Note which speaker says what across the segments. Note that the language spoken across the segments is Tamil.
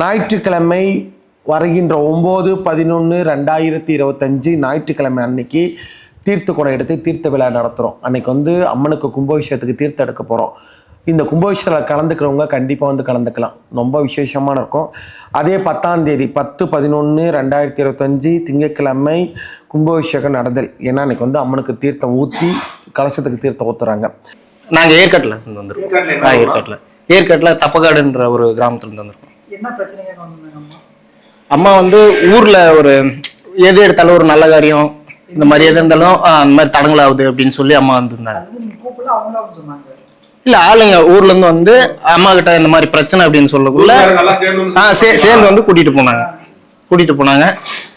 Speaker 1: ஞாயிற்றுக்கிழமை வருகின்ற ஒம்பது பதினொன்று ரெண்டாயிரத்தி இருபத்தஞ்சி ஞாயிற்றுக்கிழமை அன்னைக்கு தீர்த்த குடம் எடுத்து தீர்த்த விழா நடத்துகிறோம் அன்னைக்கு வந்து அம்மனுக்கு கும்பாபிஷேகத்துக்கு தீர்த்தம் எடுக்க போகிறோம் இந்த கும்பாபிஷேகத்தில் கலந்துக்கிறவங்க கண்டிப்பாக வந்து கலந்துக்கலாம். ரொம்ப விசேஷமான இருக்கும். அதே பத்தாம் தேதி பத்து பதினொன்று ரெண்டாயிரத்தி இருபத்தஞ்சி திங்கட்கிழமை கும்பாபிஷேகம் நடந்தல். ஏன்னா அன்னைக்கு வந்து அம்மனுக்கு தீர்த்தம் ஊற்றி கலசத்துக்கு தீர்த்தம் ஊற்றுறாங்க
Speaker 2: நாங்க ஏற்காட்டுல இருந்து வந்திருக்கோம். ஏற்காட்டுல. ஏற்காட்டுல தப்பக்காடுன்ற ஒரு கிராமத்துல இருந்து வந்திருக்கோம்.
Speaker 3: என்ன பிரச்சனையாக வந்தாங்க அம்மா
Speaker 2: அம்மா வந்து ஊர்ல ஒரு எது எடுத்தாலும் ஒரு நல்ல காரியம் இந்த மாதிரி எது இருந்தாலும் அந்த மாதிரி தடங்கலாகுது அப்படின்னு சொல்லி அம்மா வந்திருந்தாங்க. இல்ல ஆளுங்க ஊர்ல இருந்து வந்து அம்மா கிட்ட இந்த மாதிரி பிரச்சனை அப்படின்னு சொல்லக்குள்ள
Speaker 4: நல்லா சேர்ந்து
Speaker 2: ஆ சே- சேர்ந்து வந்து கூட்டிட்டு போனாங்க. கூட்டிட்டு போனாங்க.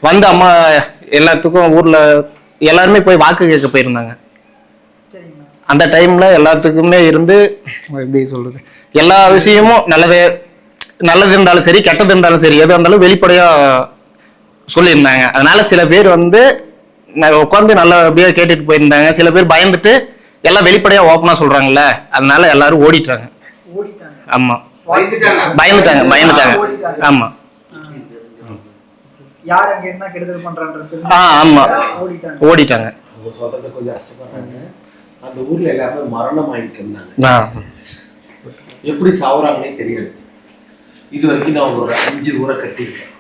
Speaker 2: வந்து அம்மா எல்லாத்துக்கும் ஊர்ல எல்லாருமே போய் வாக்கு கேட்க போயிருந்தாங்க. அந்த டைம்ல எல்லாத்துக்குமே இருந்து எப்படி சொல்றது எல்லா விஷயமும் நல்லது நல்லது இருந்தாலும் சரி கெட்டது இருந்தாலும் சரி எது இருந்தாலும் வெளிப்படையா சொல்லியிருந்தாங்க. அதனால சில பேர் வந்து நான் உட்காந்து நல்லபடியா கேட்டுட்டு போயிருந்தாங்க. சில பேர் பயந்துட்டு எல்லாம் வெளிப்படையா ஓப்பனா சொல்றாங்கல்ல அதனால எல்லாரும் ஓடிட்டாங்க.
Speaker 3: ஓடிட்டாங்க.
Speaker 2: ஆமா.
Speaker 4: பயந்துட்டாங்க.
Speaker 2: பயந்துட்டாங்க பயந்துட்டாங்க.
Speaker 3: ஓடிட்டாங்க.
Speaker 2: ஆமா.
Speaker 3: யார் அங்க என்ன கெடுதல் பண்றான்றது
Speaker 2: ஆ ஆமா.
Speaker 3: ஓடிட்டாங்க.
Speaker 2: ஓடிட்டாங்க.
Speaker 1: அவங்க சொல்கிறத கொஞ்சம் அச்சப்படுறாங்க அந்த ஊரில் எல்லாருமே மரணம் ஆகிக்கிறாங்க
Speaker 2: ஆ.
Speaker 1: எப்படி சாவுறாங்கன்னே தெரியாது. இது வரைக்கும் நான் ஒரு அஞ்சு ஊரை கட்டியிருக்கேன்.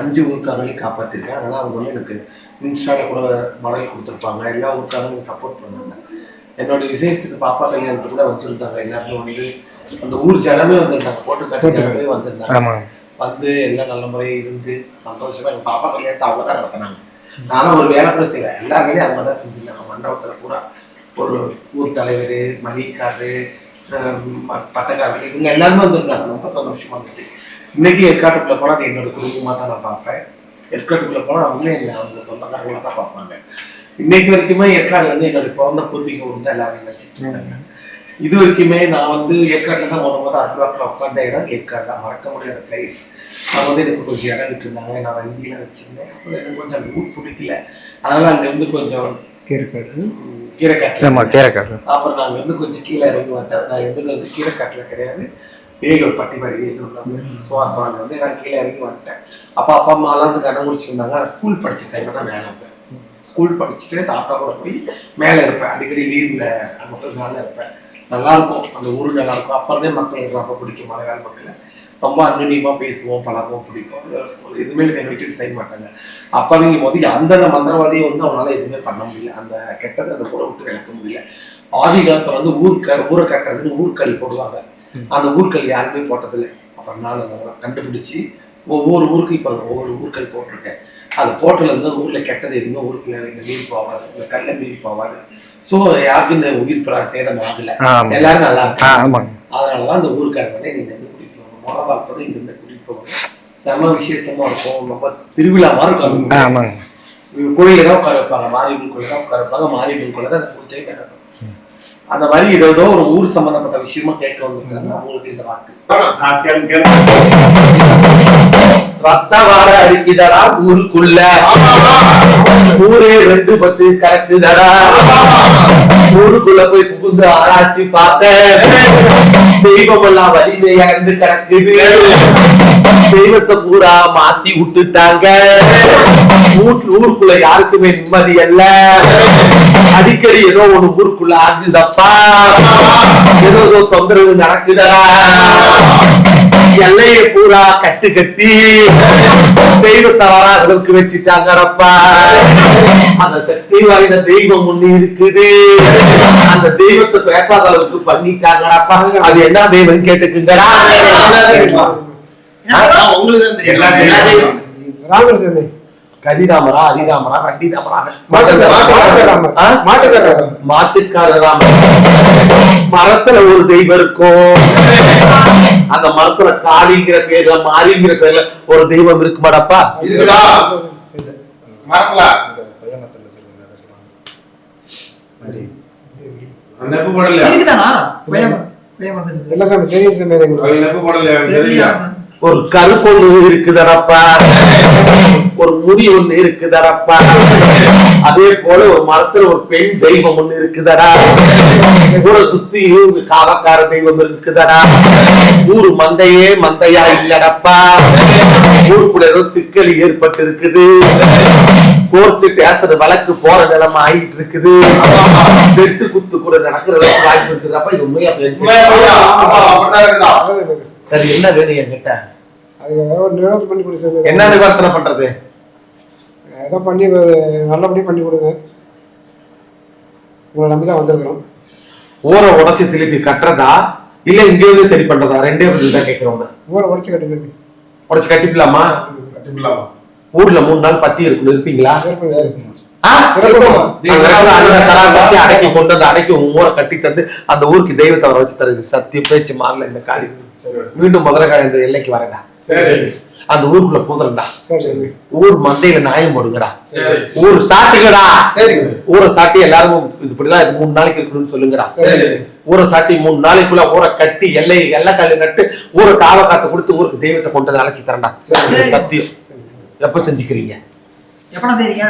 Speaker 1: அஞ்சு ஊருக்காரங்களையும் காப்பாற்றிருக்கேன் அதனால் அவங்க வந்து எனக்கு இன்ஸ்டாவில் கூட மடல் கொடுத்துருப்பாங்க. எல்லா ஊருக்காரங்களும் சப்போர்ட் பண்ணாங்க என்னோட விசேஷத்துக்கு பாப்பா கல்யாணத்துக்கு கூட வச்சுருந்தாங்க எல்லாருமே வந்து அந்த ஊர் ஜனமே வந்திருந்தாங்க. போட்டு கட்டி ஜனமே வந்திருந்தாங்க. வந்து எல்லாம் நல்ல முறையாக இருந்து சந்தோஷமா எங்கள் பாப்பா கல்யாணத்தை அவங்க தான் நடத்தினாங்க. நானும் ஒரு வேலை கூட செய்யல. எல்லா வேலையும் அவங்க தான் செஞ்சிருந்தாங்க. மண்டபத்தில் பூரா ஒரு ஊர் தலைவர் மணிக்காரரு பட்டக்காரர் இவங்க எல்லாருமே வந்திருந்தாங்க ரொம்ப சந்தோஷமா இருந்துச்சு இன்னைக்கு ஏற்காட்டுக்குள்ள போனால் அது என்னோட குடும்பமாக தான் நான் பார்ப்பேன் ஏற்காட்டுக்குள்ள போனால் அவங்களே என்ன அவங்க சொந்தக்காரங்களா தான் பார்ப்பாங்க இன்னைக்கு வரைக்குமே ஏற்காடு வந்து என்னோட பிறந்த பூர்வீகம் வந்து எல்லாரும் நினைச்சிட்டு இருக்காங்க இது வரைக்குமே நான் வந்து ஏற்காட்டில் தான் முத முத அருவாக்கில் உட்காந்த இடம் ஏற்காடு தான் மறக்க முடியாத பிளேஸ் நான் வந்து எனக்கு கொஞ்சம் இடம் விட்டுருந்தாங்க நான் வண்டியில் வச்சிருந்தேன் அப்புறம் எனக்கு கொஞ்சம் அந்த ஊர் பிடிக்கல அதனால அங்கேருந்து கொஞ்சம்
Speaker 2: கீரைக்காடு
Speaker 1: கீரைக்காட்டு
Speaker 2: ஆமா கீரைக்காடு
Speaker 1: அப்புறம் நாங்கள் வந்து கொஞ்சம் கீழே இறங்கி வந்துட்டேன் நான் இருந்தது வந்து கீரைக்காட்டில் கிடையாது வேலூர் பட்டிப்பாடி வேலூர் ஸோ அப்போ நான் வந்து நான் கீழே இறங்கி வந்துட்டேன் அப்போ அப்பா அம்மாலாம் வந்து கடன் முடிச்சிருந்தாங்க. ஸ்கூல் படிச்ச டைம் தான் மேலே இருப்பேன். ஸ்கூல் படிச்சுட்டு தாத்தா கூட போய் மேலே இருப்பேன். அடிக்கடி லீவில் அங்கே போய் மேலே இருப்பேன். நல்லா இருக்கும். அந்த ஊர் நல்லா இருக்கும். அப்போதே மக்கள் எனக்கு ரொம்ப பிடிக்கும். மலையாள மக்களை. ரொம்ப அன்னுனியமாக பேசுவோம் பழகவும் பிடிக்கும் எதுவுமே என்னை விட்டுட்டு செய்ய மாட்டாங்க. அப்படிங்கும் போது அந்தந்த மந்திரவாதியும் வந்து அவனால எதுவுமே பண்ண முடியல. அந்த கெட்டதை அந்த கூட விட்டு விளக்க முடியல. ஆதி காலத்துல வந்து ஊர்க்க ஊரை கட்டுறதுன்னு ஊர்க்கல் போடுவாங்க. அந்த ஊர்க்கல் யாருமே போட்டதில்லை. அப்புறம் நான் கண்டுபிடிச்சு ஒவ்வொரு ஊருக்கு இப்போ ஒவ்வொரு ஊர்க்கல் போட்டிருக்கேன். அது போட்டதுல இருந்து ஊர்ல கெட்டது எதுவுமே இந்த மீறி போகாது இந்த கல்ல மீறி போகாது ஸோ யாருக்கும் இந்த உயிர் பிர சேதம் ஆகல. எல்லாரும் நல்லா
Speaker 2: ஆ
Speaker 1: இருக்காங்க
Speaker 2: ஆமாங்க.
Speaker 1: அதனாலதான் அந்த ஊருக்காரங்க வந்து இங்க இருந்து கூட்டிட்டு போவாங்க மோனபாலத்தோட இங்க இருந்து கூட்டிட்டு போவாங்க செம விசேஷமா இருக்கும் ரொம்ப திருவிழா மாதிரி இருக்கும்
Speaker 2: ஆமாங்க.
Speaker 1: கோயில தான் உட்கார வைப்பாங்க. மாரியம்மன் கோயில தான் உட்கார வைப்பாங்க. மாரியம்மன் கோயில தான் அந்த பூஜை நடக்கும். அந்த மாதிரி ஏதோ ஏதோ ஒரு ஊர் சம்பந்தப்பட்ட விஷயமா கேட்க வந்திருக்காங்க. அவங்களுக்கு இந்த வாக்கு
Speaker 4: நான்
Speaker 1: வார அடிக்குதடா ஊருக்குள்ள. ஊரே ரெண்டு பத்து கறக்குதடா. ஊருக்குள்ள போய் புகுந்து ஆராய்ச்சி பார்த்தேன். தெய்வம் எல்லாம் வலிமை இறந்து கிடக்குது. தெய்வத்தை பூரா மாத்தி விட்டுட்டாங்க. ஊர் ஊருக்குள்ள யாருக்குமே நிம்மதி அல்ல. அடிக்கடி ஏதோ ஒண்ணு ஊருக்குள்ள ஆகுதப்பா. ஏதோ ஏதோ தொந்தரவு நடக்குதடா. எல்லையை பூரா கட்டு கட்டி தெய்வத்தை வராதளவுக்கு வச்சுட்டாங்கப்பா அந்த சக்தி வாய்ந்த தெய்வம் ஒண்ணு இருக்குது. அந்த தெய்வத்தை பேசாத அளவுக்கு பண்ணிட்டாங்கப்பா அது என்ன தெய்வம் கேட்டுக்குங்கடா.
Speaker 4: உங்களுக்கு தான் தெரியும்.
Speaker 1: கதிராமரா ஹரிராமரா ரண்டிராமரா?
Speaker 5: மாட்டுக்காரராமர். மாட்டுக்காரராமர்
Speaker 1: மரத்துல ஒரு தெய்வம் இருக்கும் அந்த மரத்துல காளிங்கிற பேர்ல மாரிங்கிற பேர்ல ஒரு தெய்வம் இருக்குமாடப்பா?
Speaker 4: இருக்குதா? அந்த நெப்பு போடலையா?
Speaker 3: இருக்குதானா?
Speaker 4: நெப்பு தெரியல
Speaker 1: ஒரு கருப்பு ஒண்ணு இருக்குதடப்பா. ஒரு முடி ஒண்ணு இருக்குதடப்பா. அதே போல ஒரு மரத்துல ஒரு பெண் தெய்வம் ஒண்ணு இருக்குதடா. ஊரை சுத்தி காவக்கார தெய்வம் இருக்குதடா. ஊரு மந்தையே மந்தையா இல்லடப்பா. ஊருக்குள்ள ஏதோ சிக்கல் ஏற்பட்டு இருக்குது கோர்த்து பேசுற வழக்கு போற நிலைமை ஆகிட்டு இருக்குது வெட்டு குத்து கூட நடக்கிற வாய்ப்பு இருக்குதுப்பா இது உண்மையா? சரி என்ன வேணும் என்கிட்ட? என்ன நிவர்த்தனை பண்றது?
Speaker 5: ஏதோ பண்ணி ஒரு நல்லபடியாக பண்ணி கொடுங்க. உங்களை நம்பி தான் வந்திருக்கிறோம்.
Speaker 1: ஊரை உடைச்சு திருப்பி கட்டுறதா? இல்ல இங்க இருந்து சரி பண்றதா? ரெண்டே பதில் தான் கேட்கிறோம்
Speaker 5: ஊரை உடச்சி கட்டி சாமி
Speaker 1: உடைச்சு கட்டிக்கலாமா?
Speaker 4: கட்டிக்கலாமா?
Speaker 1: ஊர்ல மூணு நாள் பத்தி இருக்கணும் இருப்பீங்களா அடக்கி கொண்டு வந்து அடக்கி உங்க ஊரை கட்டி தந்து அந்த ஊருக்கு தெய்வத்தை வர வச்சு தருது சத்திய பேச்சு மாறல இந்த காளி மீண்டும் முதல காளி இந்த எல்லைக்கு
Speaker 4: சரி
Speaker 1: அந்த ஊருக்குள்ள
Speaker 5: சாமி
Speaker 1: ஊர் மந்தையில நியாயம் போடுங்கடா.
Speaker 4: சரி.
Speaker 1: ஊர் சாட்டுங்கடா.
Speaker 4: சரி.
Speaker 1: ஊரை சாட்டி எல்லாரும் இது இப்படிலாம் இது மூணு நாளைக்கு இருக்கணும்னு சொல்லுங்கடா.
Speaker 4: சரி.
Speaker 1: ஊரை சாட்டி மூணு நாளைக்குள்ள ஊரை கட்டி எல்லை எல்லை கல்லு நட்டு ஊரை காவ காத்து கொடுத்து ஊருக்கு தெய்வத்தை கொண்டு வந்து அழைச்சி தரேன்டா.
Speaker 3: சரி.
Speaker 1: சத்தியம். எப்ப செஞ்சுக்கிறீங்க?
Speaker 3: எப்படா செய்றீங்க?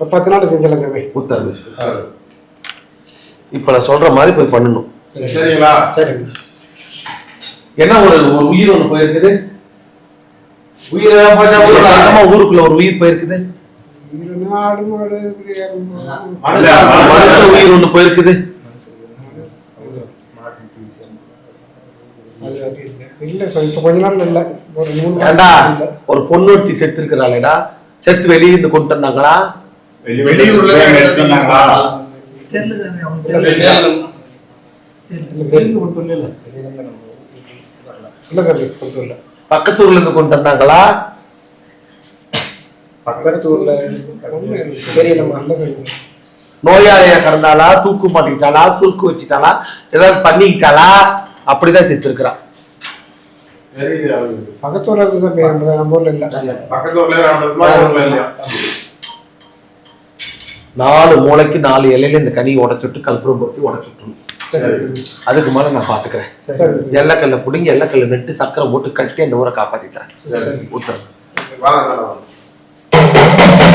Speaker 5: ஒரு பத்து நாள் செஞ்சிடலாம் சாமி
Speaker 1: உத்தரவு இப்ப நான் சொல்ற மாதிரி போய் பண்ணணும்.
Speaker 4: சரிங்களா?
Speaker 5: சரி
Speaker 1: என்ன ஒரு ஒரு உயிர் ஒண்ணு போயிருக்குது?
Speaker 4: உயிரை?
Speaker 1: ஆமா ஊருக்குள்ள ஒரு உயிர் போயிருக்குது. உயிர் ஒண்ணு போயிருக்குது
Speaker 5: அது இல்லை சார் இப்போ கொஞ்ச நாள் இல்லை ஒரு மூணு
Speaker 1: ஏண்டா
Speaker 5: மாசம் இல்லை
Speaker 1: ஒரு பொண்ணொருத்தி செத்து இருக்கிறாளேடா செத்து வெளியே இருந்து கொண்டு வந்தாங்களா?
Speaker 4: வெளியூர்ல?
Speaker 3: தெரியல.
Speaker 1: பக்கத்து ஊர்ல இருந்து கொண்டு வந்தாங்களா?
Speaker 5: பக்கத்து ஊர்ல தெரியலம்மா இல்லை சார்
Speaker 1: நோயாளியா கிடந்தாளா? தூக்கு மாட்டிக்கிட்டாளா? சுருக்கு வச்சுட்டாளா? ஏதாவது பண்ணிக்கிட்டாளா? அப்படிதான் செத்து இருக்கிறான்
Speaker 4: தெரியுது அவருக்கு.
Speaker 5: பக்கத்து ஊர்ல நம்ம இல்லை?
Speaker 1: நாலு மூளைக்கு நாலு இலையில இந்த கனியை உடைச்சுட்டு கல்புரம் பொறுத்து உடைச்சுட்டு. அதுக்கு மேல நான் பாத்துக்கிறேன். எல்லக்கல்ல புடிங்கி எல்லக்கல்ல நட்டு சக்கரை போட்டு கட்டி அந்த ஊரை காப்பாத்திக்கிறேன்
Speaker 4: சரி.